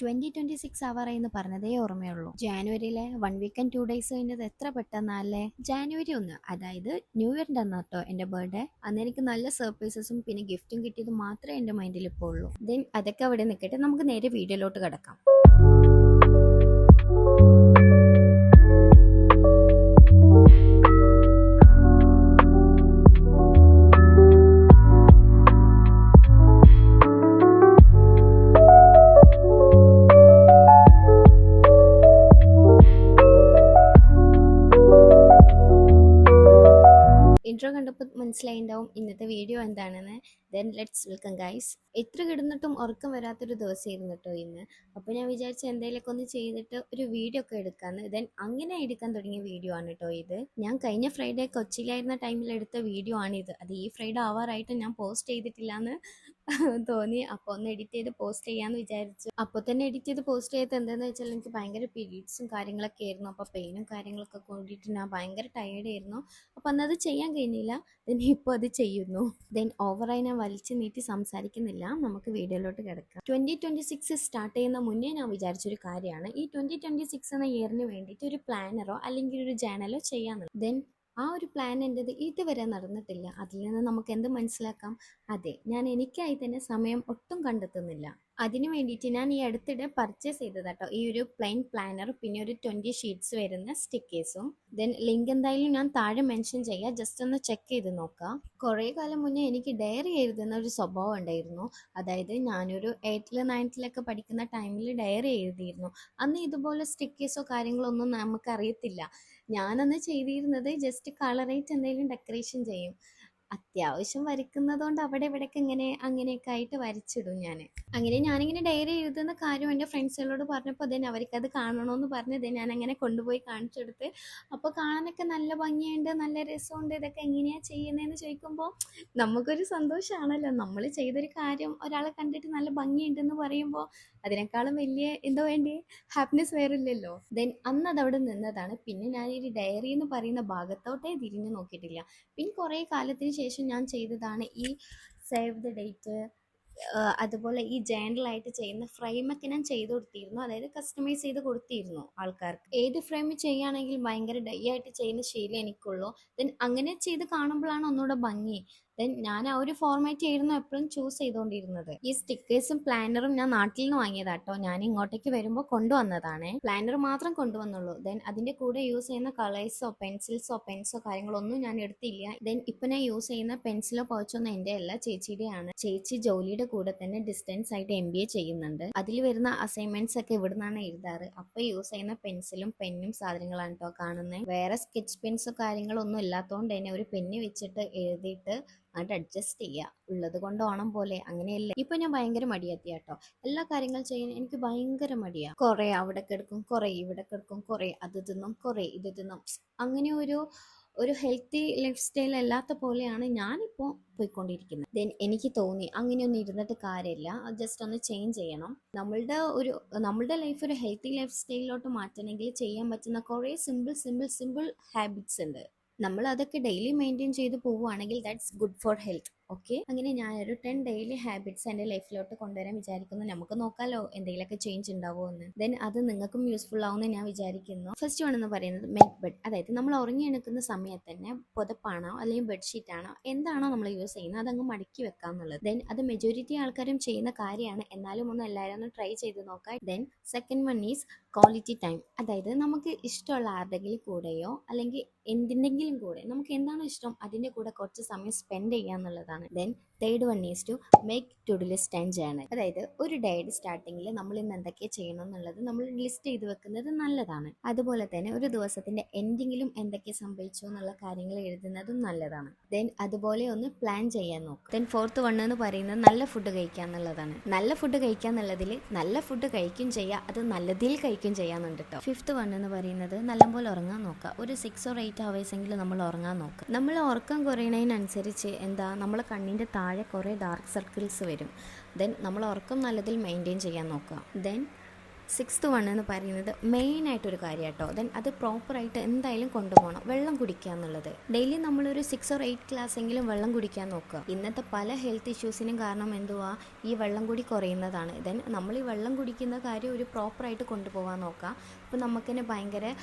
Twenty twenty six അവർ എന്ന് പറഞ്ഞതേ ഓർമ്മയുള്ളൂ. ജാനുവരിയിലെ one week and two days കഴിഞ്ഞത് എത്ര പെട്ടെന്നല്ലേ? ജാനുവരി ഒന്ന് അതായത് ന്യൂ ഇയറിന്റെ അന്ന് കേട്ടോ എന്റെ ബർത്ത്ഡേ അന്ന് എനിക്ക് നല്ല സർപ്രൈസസും പിന്നെ ഗിഫ്റ്റും കിട്ടിയത് മാത്രമേ എന്റെ മൈൻഡിൽ ഇപ്പോൾ ഉള്ളൂ. ദെൻ അതൊക്കെ അവിടെ നിൽക്കട്ടെ നമുക്ക് നേരെ വീഡിയോയിലോട്ട് കിടക്കാം. കണ്ടപ്പോൾ മനസ്സിലായിണ്ടാവും ഇന്നത്തെ വീഡിയോ എന്താണെന്ന്. ദെൻ ലെറ്റ്സ് വെൽക്കം ഗൈസ് എത്ര കിടന്നിട്ടും ഉറക്കം വരാത്തൊരു ദിവസമായിരുന്നു കേട്ടോ ഇന്ന്. അപ്പോൾ ഞാൻ വിചാരിച്ച എന്തെങ്കിലുമൊക്കെ ഒന്ന് ചെയ്തിട്ട് ഒരു വീഡിയോ ഒക്കെ എടുക്കാമെന്ന് ദെൻ അങ്ങനെ എടുക്കാൻ തുടങ്ങിയ വീഡിയോ ആണ് കേട്ടോ ഇത്. ഞാൻ കഴിഞ്ഞ ഫ്രൈഡേ കൊച്ചിയിലായിരുന്ന ടൈമിൽ എടുത്ത വീഡിയോ ആണിത്. അത് ഈ ഫ്രൈഡേ ആവാറായിട്ട് ഞാൻ പോസ്റ്റ് ചെയ്തിട്ടില്ല എന്ന് തോന്നി. അപ്പോൾ ഒന്ന് എഡിറ്റ് ചെയ്ത് പോസ്റ്റ് ചെയ്യാമെന്ന് വിചാരിച്ചു. അപ്പോൾ തന്നെ എഡിറ്റ് ചെയ്ത് പോസ്റ്റ് ചെയ്തത് എന്താണെന്ന് വെച്ചാൽ എനിക്ക് ഭയങ്കര പീരീഡ്സും കാര്യങ്ങളൊക്കെ ആയിരുന്നു. അപ്പോൾ പെയിനും കാര്യങ്ങളൊക്കെ കൂടിയിട്ട് ഞാൻ ഭയങ്കര ടയേർഡ് ആയിരുന്നു. അപ്പോൾ അന്നത് ചെയ്യാൻ കഴിഞ്ഞില്ല. ദെൻ ഇപ്പോൾ അത് ചെയ്യുന്നു. ദെൻ ഓവറായി ഞാൻ വലിച്ചു നീട്ടി സംസാരിക്കുന്നില്ല. നമുക്ക് വീഡിയോയിലോട്ട് കിടക്കാം. ട്വന്റി ട്വന്റി സിക്സ് സ്റ്റാർട്ട് ചെയ്യുന്ന മുന്നേ ഞാൻ വിചാരിച്ചൊരു കാര്യമാണ്. ഈ ട്വന്റി ട്വന്റി സിക്സ് എന്ന ഇയറിന് വേണ്ടിയിട്ട് ഒരു പ്ലാനറോ അല്ലെങ്കിൽ ഒരു ജേണലോ ചെയ്യാമെന്ന് ദെൻ ആ ഒരു പ്ലാൻ എന്റെത് ഇതുവരെ നടന്നിട്ടില്ല. അതിൽ നിന്ന് നമുക്ക് എന്ത് മനസ്സിലാക്കാം? അതെ ഞാൻ എനിക്കായി തന്നെ സമയം ഒട്ടും കണ്ടെത്തുന്നില്ല. അതിന് വേണ്ടിയിട്ട് ഞാൻ ഈ അടുത്തിടെ പർച്ചേസ് ചെയ്തത് കേട്ടോ ഈ ഒരു പ്ലെയിൻ പ്ലാനർ പിന്നെ ഒരു ട്വന്റി ഷീറ്റ്സ് വരുന്ന സ്റ്റിക്കേഴ്സും ദെൻ ലിങ്ക് എന്തായാലും ഞാൻ താഴെ മെൻഷൻ ചെയ്യാം. ജസ്റ്റ് ഒന്ന് ചെക്ക് ചെയ്ത് നോക്കാം. കുറേ കാലം മുന്നേ എനിക്ക് ഡയറി എഴുതുന്ന ഒരു സ്വഭാവം ഉണ്ടായിരുന്നു. അതായത് ഞാനൊരു എയ്റ്റിൽ നയൻത്തിലൊക്കെ പഠിക്കുന്ന ടൈമിൽ ഡയറി എഴുതിയിരുന്നു. അന്ന് ഇതുപോലെ സ്റ്റിക്കേഴ്സോ കാര്യങ്ങളോ ഒന്നും നമുക്കറിയത്തില്ല. ഞാനന്ന് ചെയ്തിരുന്നത് ജസ്റ്റ് കളറേറ്റ് എന്തെങ്കിലും ഡെക്കറേഷൻ ചെയ്യും. അത്യാവശ്യം വരയ്ക്കുന്നതുകൊണ്ട് അവിടെ ഇവിടെയൊക്കെ ഇങ്ങനെ അങ്ങനെയൊക്കെ ആയിട്ട് വരച്ചിടും ഞാൻ അങ്ങനെ ഞാനിങ്ങനെ ഡയറി എഴുതുന്ന കാര്യം എന്റെ ഫ്രണ്ട്സുകളോട് പറഞ്ഞപ്പോൾ തന്നെ അവർക്കത് കാണണമെന്ന് പറഞ്ഞത് ഞാൻ അങ്ങനെ കൊണ്ടുപോയി കാണിച്ചു കൊടുത്ത് അപ്പോൾ കാണാനൊക്കെ നല്ല ഭംഗിയുണ്ട് നല്ല രസമുണ്ട് ഇതൊക്കെ എങ്ങനെയാണ് ചെയ്യുന്നതെന്ന് ചോദിക്കുമ്പോൾ നമുക്കൊരു സന്തോഷമാണല്ലോ നമ്മൾ ചെയ്തൊരു കാര്യം ഒരാളെ കണ്ടിട്ട് നല്ല ഭംഗിയുണ്ടെന്ന് പറയുമ്പോൾ അതിനേക്കാളും വലിയ എന്തോ വേണ്ടി? ഹാപ്പിനെസ് വേറില്ലല്ലോ. ദെൻ അന്ന് അതവിടെ നിന്നതാണ്. പിന്നെ ഞാൻ ഈ ഡയറി എന്ന് പറയുന്ന ഭാഗത്തോട്ടേ തിരിഞ്ഞു നോക്കിയിട്ടില്ല. പിന്നെ കുറേ കാലത്തിന് ശേഷം ഞാൻ ചെയ്തതാണ് ഈ സേവ് ദ ഡേറ്റ് അതുപോലെ ഈ ജേണലായിട്ട് ചെയ്യുന്ന ഫ്രെയിമൊക്കെ ഞാൻ ചെയ്ത് കൊടുത്തിരുന്നു. അതായത് കസ്റ്റമൈസ് ചെയ്ത് കൊടുത്തിരുന്നു ആൾക്കാർക്ക്. ഏത് ഫ്രെയിം ചെയ്യുകയാണെങ്കിൽ ഭയങ്കര ഡൈ ആയിട്ട് ചെയ്യുന്ന ശീലം എനിക്കുള്ളൂ. ദെൻ അങ്ങനെ ചെയ്ത് കാണുമ്പോഴാണ് ഒന്നുകൂടെ ഭംഗി. ദെൻ ഞാൻ ആ ഒരു ഫോർമാറ്റ് ആയിരുന്നു എപ്പോഴും ചൂസ് ചെയ്തുകൊണ്ടിരുന്നത് ഈ സ്റ്റിക്കേഴ്സും പ്ലാനറും ഞാൻ നാട്ടിൽ നിന്ന് വാങ്ങിയതാട്ടോ. ഞാൻ ഇങ്ങോട്ടേക്ക് വരുമ്പോൾ കൊണ്ടുവന്നതാണ്. പ്ലാനർ മാത്രം കൊണ്ടുവന്നുള്ളൂ. ദെൻ അതിന്റെ കൂടെ യൂസ് ചെയ്യുന്ന കളേഴ്സോ പെൻസിൽസോ പെൻസോ കാര്യങ്ങളൊന്നും ഞാൻ എടുത്തില്ല. ദെൻ ഇപ്പൊ ഞാൻ യൂസ് ചെയ്യുന്ന പെൻസിലോ പൗച്ചൊന്നും എന്റെ അല്ല ചേച്ചിയുടെയാണ്. ചേച്ചി ജോലിയുടെ കൂടെ തന്നെ ഡിസ്റ്റൻസ് ആയിട്ട് എം ബി എ ചെയ്യുന്നുണ്ട്. അതിൽ വരുന്ന അസൈൻമെന്റ്സ് ഒക്കെ ഇവിടുന്നാണ് എഴുതാറ്. അപ്പൊ യൂസ് ചെയ്യുന്ന പെൻസിലും പെന്നും സാധനങ്ങളാണ് കേട്ടോ കാണുന്നത് വേറെ സ്കെച്ച് പെൻസോ കാര്യങ്ങളോ ഒന്നും ഇല്ലാത്തതുകൊണ്ട് തന്നെ ഒരു പെന്ന് വെച്ചിട്ട് എഴുതിയിട്ട് അങ്ങോട്ട് അഡ്ജസ്റ്റ് ചെയ്യുക ഉള്ളത് കൊണ്ട് ഓണം പോലെ അങ്ങനെയല്ലേ. ഇപ്പൊ ഞാൻ ഭയങ്കര മടിയാത്തിയ കേട്ടോ എല്ലാ കാര്യങ്ങൾ ചെയ്യാൻ എനിക്ക് ഭയങ്കര മടിയാ. കുറെ അവിടെ കിടക്കും കുറെ ഇവിടെ കിടക്കും കുറെ അത് തിന്നും കുറെ ഇത് തിന്നും. അങ്ങനെ ഒരു ഒരു ഹെൽത്തി ലൈഫ് സ്റ്റൈൽ അല്ലാത്ത പോലെയാണ് ഞാനിപ്പോൾ പോയിക്കൊണ്ടിരിക്കുന്നത്. ദെൻ എനിക്ക് തോന്നി അങ്ങനെയൊന്നും ഇരുന്നിട്ട് കാര്യമില്ല ജസ്റ്റ് ഒന്ന് ചേഞ്ച് ചെയ്യണം. നമ്മളുടെ ഒരു നമ്മളുടെ ലൈഫ് ഒരു ഹെൽത്തി ലൈഫ് സ്റ്റൈലിലോട്ട് മാറ്റണമെങ്കിൽ ചെയ്യാൻ പറ്റുന്ന കുറേ സിമ്പിൾ സിമ്പിൾ സിമ്പിൾ ഹാബിറ്റ്സ് ഉണ്ട്. നമ്മൾ അതൊക്കെ ഡെയിലി മെയിന്റെയിൻ ചെയ്ത് പോവുകയാണെങ്കിൽ that's good for health okay. അങ്ങനെ ഞാനൊരു ടെൻ ഡെയിലി ഹാബിറ്റ്സ് എന്റെ ലൈഫിലോട്ട് കൊണ്ടുവരാൻ വിചാരിക്കുന്നു. നമുക്ക് നോക്കാലോ എന്തെങ്കിലുമൊക്കെ ചേഞ്ച് ഉണ്ടാവുമോ എന്ന് ദെൻ അത് നിങ്ങൾക്കും യൂസ്ഫുൾ ആവുമെന്ന് ഞാൻ വിചാരിക്കുന്നു. ഫസ്റ്റ് വൺ എന്ന് പറയുന്നത് മേക്ക് ബെഡ് അതായത് നമ്മൾ ഉറങ്ങി എണുക്കുന്ന സമയത്ത് തന്നെ പുതപ്പാണോ അല്ലെങ്കിൽ ബെഡ്ഷീറ്റ് ആണോ എന്താണോ നമ്മൾ യൂസ് ചെയ്യുന്നത് അതങ്ങ് മടക്കി വെക്കാം എന്നുള്ളത്. ദെൻ അത് മെജോറിറ്റി ആൾക്കാരും ചെയ്യുന്ന കാര്യമാണ്. എന്നാലും ഒന്ന് എല്ലാവരും ഒന്ന് ട്രൈ ചെയ്ത് നോക്കാം. Then second one is quality time അതായത് നമുക്ക് ഇഷ്ടമുള്ള ആരുടെങ്കിലും കൂടെയോ അല്ലെങ്കിൽ എന്തിന്റെങ്കിലും കൂടെ നമുക്ക് എന്താണോ ഇഷ്ടം അതിന്റെ കൂടെ കുറച്ച് സമയം സ്പെൻഡ് ചെയ്യുക എന്നുള്ളതാണ് then third one is to make to do list and journal അതായത് ഒരു ഡേയുടെ സ്റ്റാർട്ടിങ്ങിൽ നമ്മൾ ഇന്ന് എന്തൊക്കെ ചെയ്യണം എന്നുള്ളത് നമ്മൾ ലിസ്റ്റ് ചെയ്ത് വെക്കുന്നത് നല്ലതാണ്. അതുപോലെ തന്നെ ഒരു ദിവസത്തിന്റെ എൻഡിങ്ങിലും എന്തൊക്കെ സംഭവിച്ചു എന്നുള്ള കാര്യങ്ങൾ എഴുതുന്നതും നല്ലതാണ്. ദെൻ അതുപോലെ ഒന്ന് പ്ലാൻ ചെയ്യാൻ നോക്കും ദെൻ ഫോർത്ത് വൺ എന്ന് പറയുന്നത് നല്ല ഫുഡ് കഴിക്കുക എന്നുള്ളതാണ്. നല്ല ഫുഡ് കഴിക്കുക എന്നുള്ളതിൽ നല്ല ഫുഡ് കഴിക്കും ചെയ്യുക അത് നല്ലതിൽ കഴിക്കും ചെയ്യാന്നുണ്ട് കേട്ടോ ഫിഫ്ത്ത് വൺ എന്ന് പറയുന്നത് നല്ലപോലെ ഉറങ്ങാൻ നോക്കുക. ഒരു സിക്സ് ഓർ എയ്റ്റ് അവേഴ്സ് എങ്കിലും നമ്മൾ ഉറങ്ങാൻ നോക്കുക. നമ്മൾ ഉറക്കം കുറയുന്നതിനനുസരിച്ച് എന്താ നമ്മളെ കണ്ണിന്റെ താഴെ കുറേ ഡാർക്ക് സർക്കിൾസ് വരും. ദെൻ നമ്മൾ ഉറക്കം നല്ലതിൽ മെയിന്റെയിൻ ചെയ്യാൻ നോക്കുക. ദെൻ സിക്സ്ത് വൺ എന്ന് പറയുന്നത് മെയിനായിട്ടൊരു കാര്യം കേട്ടോ ദെൻ അത് പ്രോപ്പറായിട്ട് എന്തായാലും കൊണ്ടുപോകണം. വെള്ളം കുടിക്കുക എന്നുള്ളത്. ഡെയിലി നമ്മളൊരു സിക്സ് ഓർ എയ്റ്റ് ഗ്ലാസ് എങ്കിലും വെള്ളം കുടിക്കാൻ നോക്കുക. ഇന്നത്തെ പല ഹെൽത്ത് ഇഷ്യൂസിനും കാരണം എന്തുവാ? ഈ വെള്ളം കൂടി കുറയുന്നതാണ്. ദെൻ നമ്മൾ ഈ വെള്ളം കുടിക്കുന്ന കാര്യം ഒരു പ്രോപ്പറായിട്ട് കൊണ്ടുപോകാൻ നോക്കുക. അപ്പോൾ നമുക്കിനെ ഭയങ്കര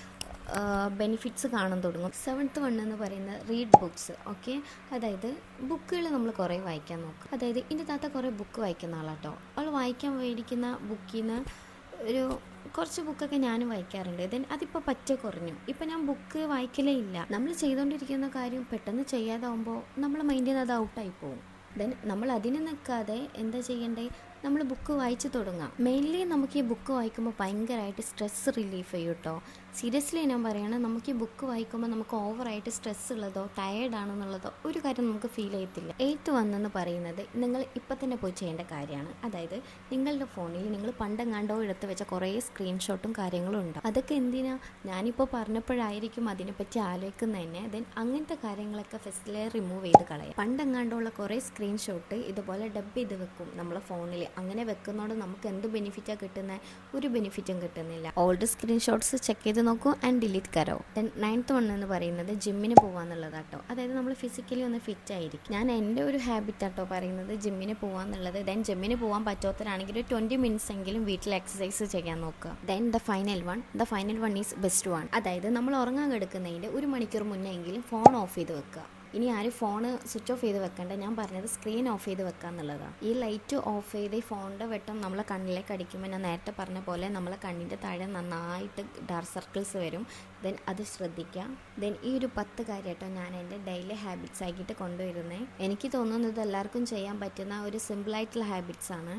ബെനിഫിറ്റ്സ് കാണാൻ തുടങ്ങും. സെവൻത്ത് വൺ എന്ന് പറയുന്നത് റീഡ് ബുക്ക്സ് ഓക്കെ അതായത് ബുക്കുകൾ നമ്മൾ കുറേ വായിക്കാൻ നോക്കും. അതായത് എന്റെ താത്ത കുറേ ബുക്ക് വായിക്കുന്ന ആളാട്ടോ. അവൾ വായിക്കാൻ മേടിക്കുന്ന ബുക്കിൽ നിന്ന് ഒരു കുറച്ച് ബുക്കൊക്കെ ഞാനും വായിക്കാറുണ്ട്. ദെൻ അതിപ്പോൾ പറ്റ കുറഞ്ഞു. ഇപ്പം ഞാൻ ബുക്ക് വായിക്കലേ ഇല്ല. നമ്മൾ ചെയ്തുകൊണ്ടിരിക്കുന്ന കാര്യം പെട്ടെന്ന് ചെയ്യാതാവുമ്പോൾ നമ്മളെ മൈൻഡിൽ നിന്ന് അത് ഔട്ടായി പോകും. ദെൻ നമ്മൾ അതിന് നിൽക്കാതെ എന്താ ചെയ്യണ്ടേ? നമ്മൾ ബുക്ക് വായിച്ചു തുടങ്ങാം. മെയിൻലി നമുക്ക് ഈ ബുക്ക് വായിക്കുമ്പോൾ ഭയങ്കരമായിട്ട് സ്ട്രെസ് റിലീഫ് ചെയ്യും കേട്ടോ സീരിയസ്ലി ഞാൻ പറയണത് നമുക്ക് ഈ ബുക്ക് വായിക്കുമ്പോൾ നമുക്ക് ഓവറായിട്ട് സ്ട്രെസ് ഉള്ളതോ ടയേർഡ് ആണെന്നുള്ളതോ ഒരു കാര്യം നമുക്ക് ഫീൽ ചെയ്യത്തില്ല. എയ്ത്ത് വന്നെന്ന് പറയുന്നത് നിങ്ങൾ ഇപ്പം തന്നെ പോയി ചെയ്യേണ്ട കാര്യമാണ്. അതായത് നിങ്ങളുടെ ഫോണിൽ നിങ്ങൾ പണ്ടെങ്ങാണ്ടോ എടുത്ത് വെച്ച കുറേ സ്ക്രീൻഷോട്ടും കാര്യങ്ങളും ഉണ്ട് അതൊക്കെ എന്തിനാ? ഞാനിപ്പോൾ പറഞ്ഞപ്പോഴായിരിക്കും അതിനെപ്പറ്റി ആലോചിക്കുന്നത് തന്നെ ദെൻ അങ്ങനത്തെ കാര്യങ്ങളൊക്കെ ഫെസ്റ്റിലെ റിമൂവ് ചെയ്ത് കളയാം. പണ്ടെങ്ങാണ്ടുള്ള കുറേ സ്ക്രീൻഷോട്ട് ഇതുപോലെ ഡബ് ചെയ്ത് വെക്കും നമ്മളെ ഫോണിൽ അങ്ങനെ വെക്കുന്നതുകൊണ്ട് നമുക്ക് എന്ത് ബെനിഫിറ്റാണ് കിട്ടുന്നത് ഒരു ബെനിഫിറ്റും കിട്ടുന്നില്ല. ഓൾഡ് സ്ക്രീൻഷോട്ട്സ് ചെക്ക് ചെയ്ത് നോക്കൂ ആൻഡ് ഡിലീറ്റ് കരോ. നയൻത്ത് വൺ എന്ന് പറയുന്നത് ജിമ്മിന് പോകാന്നുള്ളതാട്ടോ അതായത് നമ്മൾ ഫിസിക്കലി ഒന്ന് ഫിറ്റ് ആയിരിക്കും. ഞാൻ എന്റെ ഒരു ഹാബിറ്റ് ആട്ടോ പറയുന്നത് ജിമ്മിന് പോകാന്നുള്ളത് ദെൻ ജിമ്മിന് പോകാൻ പറ്റാത്തവരാണെങ്കിൽ ഒരു ട്വന്റി മിനിറ്റ്സ് എങ്കിലും വീട്ടിൽ എക്സസൈസ് ചെയ്യാൻ നോക്കുക. Then the final one the final one is best one അതായത് നമ്മൾ ഉറങ്ങാൻ കിടക്കുന്നതിന്റെ ഒരു മണിക്കൂർ മുന്നേ എങ്കിലും ഫോൺ ഓഫ് ചെയ്ത് വെക്കുക. ഇനി ആരും ഫോണ് സ്വിച്ച് ഓഫ് ചെയ്ത് വെക്കണ്ട. ഞാൻ പറഞ്ഞത് സ്ക്രീൻ ഓഫ് ചെയ്ത് വെക്കുക എന്നുള്ളതാണ് ഈ ലൈറ്റ് ഓഫ് ചെയ്ത് ഈ ഫോണിന്റെ വെട്ടം നമ്മളെ കണ്ണിലേക്ക് അടിക്കുമ്പോൾ ഞാൻ നേരത്തെ പറഞ്ഞ പോലെ നമ്മളെ കണ്ണിന്റെ താഴെ നന്നായിട്ട് ഡാർക്ക് സർക്കിൾസ് വരും. ദെൻ അത് ശ്രദ്ധിക്കുക ദെൻ ഈ ഒരു പത്ത് കാര്യമായിട്ടോ ഞാൻ എന്റെ ഡെയിലി ഹാബിറ്റ്സ് ആക്കിയിട്ട് കൊണ്ടുവരുന്നത് എനിക്ക് തോന്നുന്നത് എല്ലാവർക്കും ചെയ്യാൻ പറ്റുന്ന ഒരു സിമ്പിളായിട്ടുള്ള ഹാബിറ്റ്സ് ആണ്.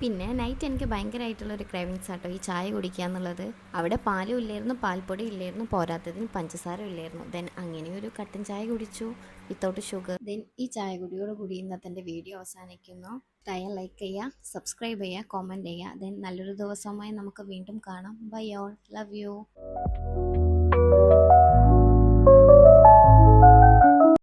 പിന്നെ നൈറ്റ് എനിക്ക് ഭയങ്കരമായിട്ടുള്ള ഒരു ക്രേവിങ്സ് ആട്ടോ. ഈ ചായ കുടിക്കുക എന്നുള്ളത്. അവിടെ പാലും ഇല്ലായിരുന്നു പാൽപ്പൊടി ഇല്ലായിരുന്നു പോരാത്തതിന് പഞ്ചസാര ഇല്ലായിരുന്നു. ദെൻ അങ്ങനെ ഒരു കട്ടൻ ചായ കുടിച്ചു വിത്തൗട്ട് ഷുഗർ ദെൻ ഈ ചായ കുടിയോട് കൂടി ഇന്നത്തെ വീഡിയോ അവസാനിക്കുന്നു. ടയർ ലൈക്ക് ചെയ്യുക സബ്സ്ക്രൈബ് ചെയ്യുക കോമന്റ് ചെയ്യുക. ദെൻ നല്ലൊരു ദിവസമായി നമുക്ക് വീണ്ടും കാണാം. By all love you